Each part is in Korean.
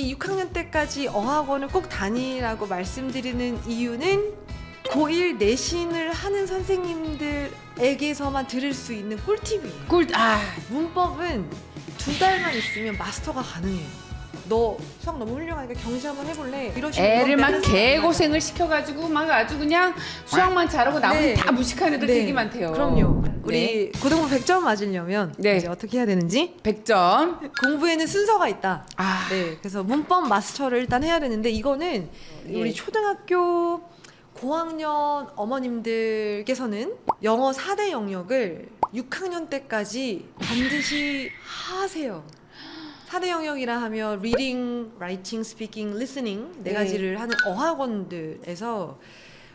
이 6학년 때까지 어학원을 꼭 다니라고 말씀드리는 이유는 고1 내신을 하는 선생님들에게서만 들을 수 있는 꿀팁이에요. 꿀, 아, 문법은 두 달만 있으면 마스터가 가능해요. 너 수학 너무 훌륭하니까 경시 한번 해볼래? 이러시면 애를 막 개고생을 시켜가지고 막 아주 그냥 수학만 잘하고 나머지 네. 다 무식한 애들 네. 되게 많대요. 그럼요. 네. 우리 고등부 100점 맞으려면 네. 이제 어떻게 해야 되는지 100점. 공부에는 순서가 있다. 아, 네, 그래서 문법 마스터를 일단 해야 되는데 이거는 예. 우리 초등학교 고학년 어머님들께서는 영어 4대 영역을 6학년 때까지 반드시 하세요. 4대 영역이라 하면 reading, writing, speaking, listening 네 네. 가지를 하는 어학원들에서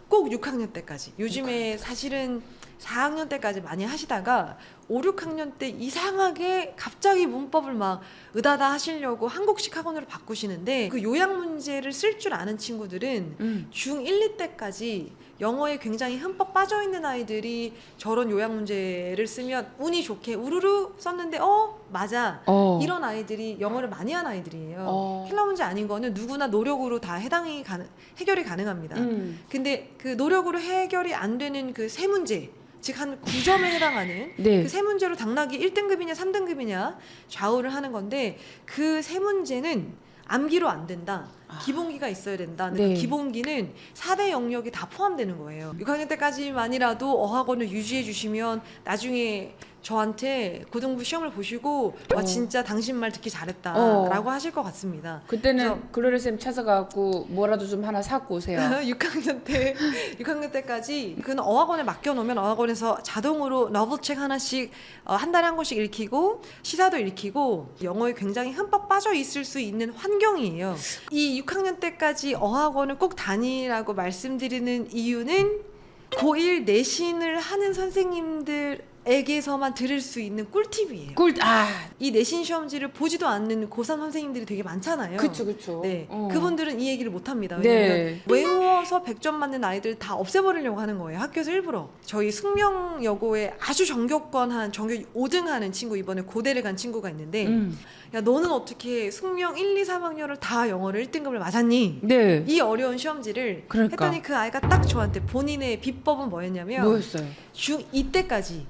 꼭 6학년 때까지 요즘에 사실은 4학년 때까지 많이 하시다가 5, 6학년 때 이상하게 갑자기 문법을 막 의다다 하시려고 한국식 학원으로 바꾸시는데 그 요약 문제를 쓸 줄 아는 친구들은 음. 중 1, 2 때까지 영어에 굉장히 흠뻑 빠져 있는 아이들이 저런 요약 문제를 쓰면 운이 좋게 우르르 썼는데 어 맞아 어. 이런 아이들이 영어를 많이 한 아이들이에요. 어. 킬러 문제 아닌 거는 누구나 노력으로 다 해당이 가능 해결이 가능합니다. 음. 근데 그 노력으로 해결이 안 되는 그 세 문제 즉 한 9점에 해당하는 네. 그 세 문제로 당락이 1등급이냐 3등급이냐 좌우를 하는 건데 그 세 문제는 암기로 안 된다. 아. 기본기가 있어야 된다. 근데 네. 그 기본기는 4대 영역이 다 포함되는 거예요. 6학년 때까지만이라도 어학원을 유지해 주시면 나중에 저한테 고등부 시험을 보시고 와 어. 진짜 당신 말 듣기 어. 잘했다라고 하실 것 같습니다. 그때는 글로리 쌤 찾아가고 뭐라도 좀 하나 사고 오세요. 6학년 때 6학년 때까지 그는 어학원에 맡겨 놓으면 어학원에서 자동으로 러블책 하나씩 어, 한 달에 한 권씩 읽히고 시사도 읽히고 영어에 굉장히 흠뻑 빠져 있을 수 있는 환경이에요. 이 6학년 때까지 어학원을 꼭 다니라고 말씀드리는 이유는 고1 내신을 하는 선생님들 에게서만 들을 수 있는 꿀팁이에요. 꿀, 아, 이 내신 시험지를 보지도 않는 고3 선생님들이 되게 많잖아요. 그쵸, 그쵸. 네, 어. 그분들은 이 얘기를 못 합니다. 왜냐면 네. 외워서 100점 맞는 아이들 다 없애버리려고 하는 거예요. 학교에서 일부러. 저희 숙명여고에 아주 정교권 한 정교 5등 하는 친구 이번에 고대를 간 친구가 있는데 음. 야 너는 어떻게 숙명 1, 2, 3학년을 다 영어를 1등급을 맞았니? 네. 이 어려운 시험지를 그러니까. 했더니 그 아이가 딱 저한테 본인의 비법은 뭐였냐면 뭐였어요? 중2 때까지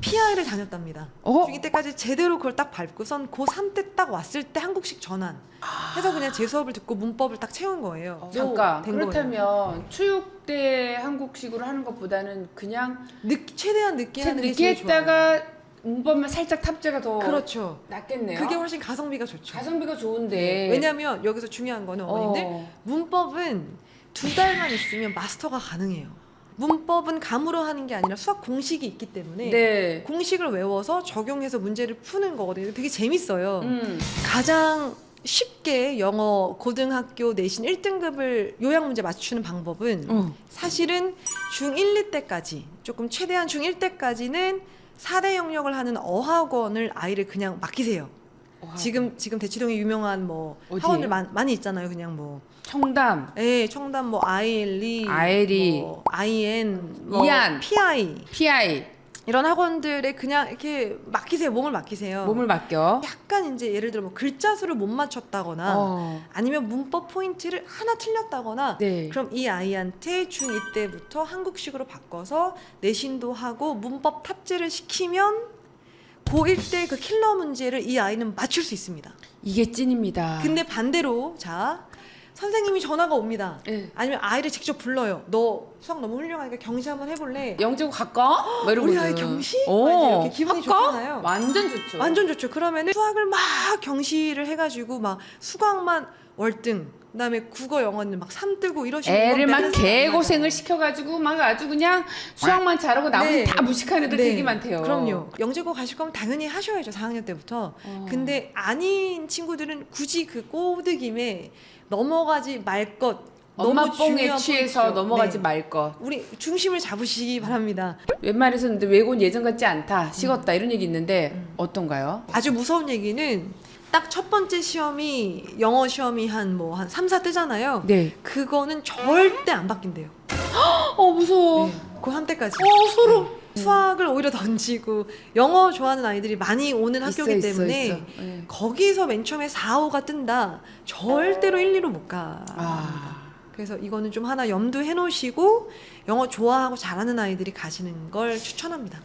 PI를 다녔답니다. 어? 중2 때까지 제대로 그걸 딱 밟고선 고3 때 딱 왔을 때 한국식 전환 해서 그냥 제 수업을 듣고 문법을 딱 채운 거예요. 어, 잠깐 된 거예요. 그렇다면 초육대 한국식으로 하는 것보다는 그냥 늦, 최대한 늦게 하는 게 늦게 제일 좋아요. 했다가 문법만 살짝 탑재가 더 그렇죠. 낫겠네요. 그게 훨씬 가성비가 좋죠. 가성비가 좋은데 네. 왜냐하면 여기서 중요한 거는 어머님들 어. 문법은 두 달만 있으면 마스터가 가능해요. 문법은 감으로 하는 게 아니라 수학 공식이 있기 때문에 네. 공식을 외워서 적용해서 문제를 푸는 거거든요. 되게 재밌어요. 음. 가장 쉽게 영어 고등학교 내신 1등급을 요약 문제 맞추는 방법은 어. 사실은 중1, 2때까지 조금 최대한 중1 때까지는 4대 영역을 하는 어학원을 아이를 그냥 맡기세요. 지금 지금 대치동에 유명한 뭐 어디? 학원들 많, 많이 있잖아요. 그냥 뭐 청담, 예, 청담 뭐 아이엘리, 아이엘리, 뭐 아이엔, 뭐 이안. PI PI 이런 학원들에 그냥 이렇게 맡기세요. 몸을 맡기세요. 몸을 맡겨. 약간 이제 예를 들어 뭐 글자 수를 못 맞췄다거나 어. 아니면 문법 포인트를 하나 틀렸다거나 네. 그럼 이 아이한테 중2 때부터 한국식으로 바꿔서 내신도 하고 문법 탑재를 시키면 고1 때 그 킬러 문제를 이 아이는 맞출 수 있습니다. 이게 찐입니다. 근데 반대로 자 선생님이 전화가 옵니다. 예. 아니면 아이를 직접 불러요. 너 수학 너무 훌륭하니까 경시 한번 해볼래? 영재고 갈까? 뭐 이러거든. 우리 아이 경시? 어. 막 이제 이렇게 기분이 할까? 좋잖아요. 완전 좋죠. 완전 좋죠. 그러면은 수학을 막 경시를 해가지고 막 수학만 월등, 그다음에 국어 영어는 막 3뜨고 이러시는 애를 건막 개고생을. 시켜가지고 막 아주 그냥 수학만 잘하고 나머지 네. 다 무식한 애들 네, 되게 많대요. 그럼요. 영재고 가실 거면 당연히 하셔야죠. 4학년 때부터. 어. 근데 아닌 친구들은 굳이 그 꼬드김에 넘어가지 말 것. 엄마 너무 뽕에 중요한 취해서 포인트죠. 넘어가지 네. 말 것. 우리 중심을 잡으시기 바랍니다. 웬만해서 근데 외고는 예전 같지 않다, 식었다 이런 얘기 있는데 음. 어떤가요? 아주 무서운 얘기는 딱 첫 번째 시험이 영어 시험이 한 뭐한 3, 4 뜨잖아요. 네. 그거는 절대 안 바뀐대요. 어 무서워. 네. 고3 때까지. 어 소름. 수학을 오히려 던지고 영어 좋아하는 아이들이 많이 오는 있어, 학교이기 있어, 때문에 있어. 예. 거기서 맨 처음에 4, 5가 뜬다. 절대로 1, 2로 못 가. 아. 그래서 이거는 좀 하나 염두해 놓으시고 영어 좋아하고 잘하는 아이들이 가시는 걸 추천합니다.